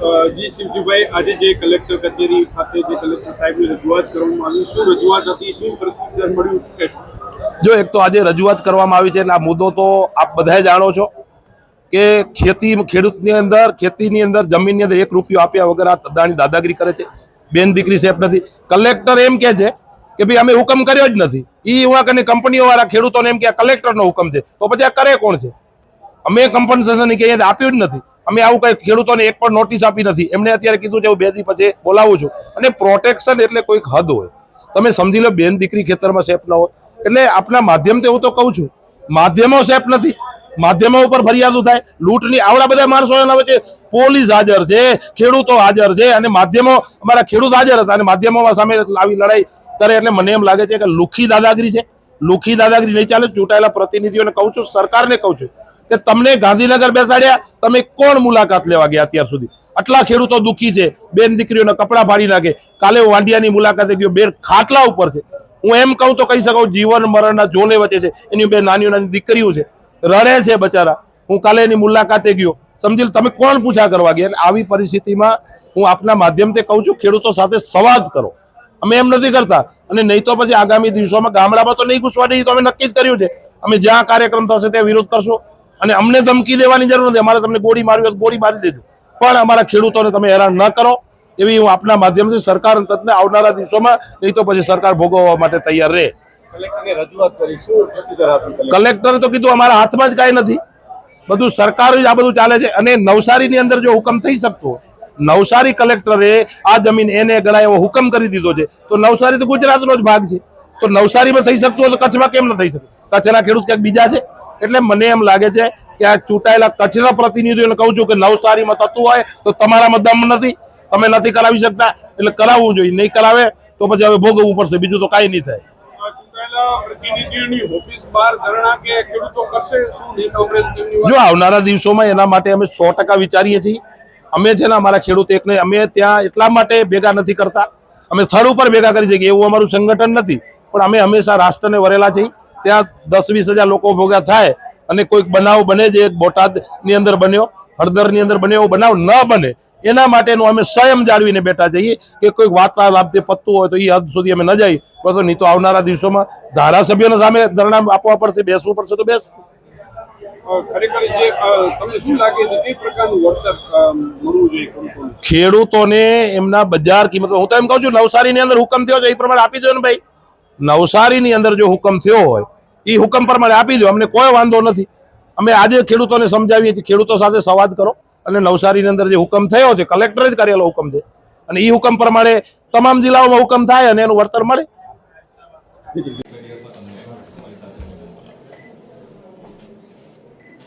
જી શિવજીભાઈ આજે જે કલેક્ટર કચેરી ખાતે જે કલેક્ટર સાહેબની રજૂઆત કરવામાં આવી, શું રજૂઆત હતી, શું પ્રત્યુત્તર મળ્યું, શું કહેશો? જો એક તો આજે રજૂઆત કરવામાં આવી છે એટલે આ મુદ્દો તો આપ બધાએ જાણો છો કે ખેતી, ખેડૂતની અંદર, ખેતીની અંદર, જમીનની અંદર એક રૂપિયો આપ્યા વગર આ દાદાની દાદાગીરી કરે છે. બેન દીકરી સેફ નથી. કલેક્ટર એમ કે છે કે ભાઈ અમે હુકમ કર્યો જ નથી. એ એવા કને કંપનીઓ વાળા ખેડૂતોને એમ કે કલેક્ટરનો હુકમ છે. તો પછી આ કરે કોણ છે? અમે કમ્પન્સેશન કે અહીંયા આપ્યું જ નથી. અમે આવું કઈ ખેડૂતોને એક પણ નોટિસ આપી નથી. એમને અત્યારે કીધું છે, હું બે દી પછી બોલાવું છું. અને પ્રોટેક્શન એટલે કોઈક હદ હોય. તમે સમજી લો, બેન દીકરી ખેતરમાં સેફ ન હોય. એટલે આપના માધ્યમથી હું તો કહું છું, માધ્યમો સેફ નથી. માધ્યમો ઉપર ફરિયાદો થાય. લૂંટની આવડા બધા માણસો એના વચ્ચે પોલીસ હાજર છે, ખેડૂતો હાજર છે, અને માધ્યમો અમારા ખેડૂત હાજર હતા. અને માધ્યમોમાં સામે આવી લડાઈ કરે એટલે મને એમ લાગે છે કે લુખી દાદાગીરી છે. લુખી દાદાગીરી નહીં ચાલે, ચૂંટાયેલા પ્રતિનિધિઓને કહું છું, સરકારને કહું છું કે તમને ગાંધીનગર બેસાડ્યા, તમે કોણ મુલાકાત લેવા ગયા અત્યાર સુધી? આટલા ખેડૂતો દુઃખી છે, બેન દીકરીઓના કપડાં ફાડી નાખે. કાલે વાંડિયાની મુલાકાતે ગયો બે ખાટલા ઉપર છે. હું એમ કહું તો કહી શકું જીવન મરણના જોલે વચ્ચે છે, એની બે નાની નાની દીકરીઓ છે. રડે છે બચારા. હું કાલે એની મુલાકાતે ગયો. સમજી તમે કોણ પૂછા કરવા ગયા? આવી પરિસ્થિતિમાં હું આપના માધ્યમથી કહું છું, ખેડૂતો સાથે સંવાદ કરો. અમે એમ નથી કરતા. અને નહીં તો પછી આગામી દિવસોમાં ગામડામાં તો નહીં ઘૂસવા દઈએ તો અમે નક્કી જ કર્યું છે. અમે જ્યાં કાર્યક્રમ થશે ત્યાં વિરોધ કરશું. અને અમને ધમકી દેવાની જરૂર નથી. અમારે તમને ગોળી મારવી હોય તો ગોળી મારી દેજો. પણ અમારા ખેડૂતોને તમે હેરાન ન કરો. એવી હું આપના માધ્યમથી સરકાર તત્ને આવનારા દિવસોમાં નહીં તો પછી સરકાર ભોગવવા માટે તૈયાર રહે? કલેક્ટરે? તો કીધું અમારા હાથમાં જ કાંઈ નથી. બધું સરકાર જ આ બધું ચાલે છે. અને નવસારીની અંદર જો હુકમ થઈ શકતો નવસારી કલેક્ટરે આ જમીન એને ગણાય એવો હુકમ કરી દીધો છે. તો નવસારી તો ગુજરાતનો જ ભાગ છે. તો નવસારીમાં થઈ શકતું હોય તો કચ્છમાં કેમ ન થઈ શકે? કચ્છના ખેડૂત ક્યાંક બીજા છે? એટલે મને એમ લાગે છે કે આ ચૂંટાયેલા કચ્છના પ્રતિનિધિઓને કહું છું કે નવસારીમાં થતું હોય તો તમારામાં દમ નથી. તમે નથી કરાવી શકતા એટલે કરાવવું જોઈએ. નહીં કરાવે તો પછી હવે ભોગવવું પડશે. બીજું તો કાંઈ નહીં થાય. જો આવનારા દિવસોમાં એના માટે અમે સો ટકા વિચારીએ છીએ. અમે છે ને અમારા ખેડૂત એકને અમે ત્યાં એટલા માટે ભેગા નથી કરતા. અમે સ્થળ ઉપર ભેગા કરી શકીએ, એવું અમારું સંગઠન નથી. પણ અમે હંમેશા રાષ્ટ્રને વરેલા છીએ. ત્યાં દસ વીસ હજાર લોકો ભેગા થાય અને કોઈક બનાવ બને જે બોટાદની અંદર બન્યો, હળદરની અંદર બન્યો, એવો બનાવ ન બને. એના માટેનું અમે સ્વયં જાળવીને બેઠા છીએ કે કોઈક વાર્તાલાપથી પત્તું હોય તો એ હદ સુધી અમે ન જઈએ. તો નહીં તો આવનારા દિવસોમાં ધારાસભ્યોને સામે ધરણા આપવા પડશે, બેસવું પડશે તો બેસવું. ખરેખર જે તમને શું લાગે છે કઈ પ્રકારનું વળતર મળવું જોઈએ ખેડૂતોને એમના બજાર કિંમત, હું તો એમ કહું છું, નવસારીની અંદર હુકમ થયો છે, એ પ્રમાણે આપી દો ને ભાઈ. નવસારીની અંદર જો હુકમ થયો હોય, એ હુકમ પ્રમાણે આપી દો અમને કોઈ વાંધો નથી. અમે આજે ખેડૂતોને સમજાવીએ છીએ, ખેડૂતો સાથે સંવાદ કરો, અને નવસારીની અંદર જે હુકમ થયો છે, કલેક્ટરે જ કરેલો હુકમ છે, અને એ હુકમ પ્રમાણે તમામ જિલ્લાઓમાં હુકમ થાય અને એનું વળતર મળે.